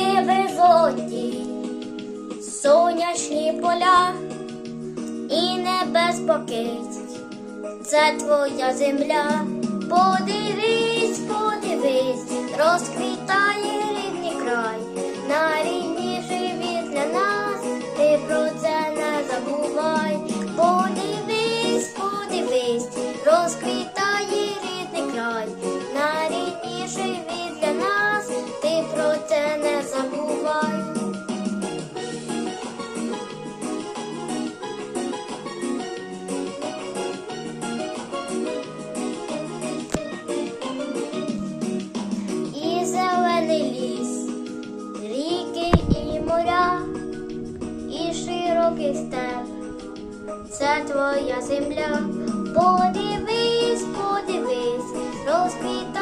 Диви жовті, сонячні поля і небезпокить це твоя земля, подивись, подивись, розкажи. Широкий степ, це твоя земля. Подивись, подивись, розквіта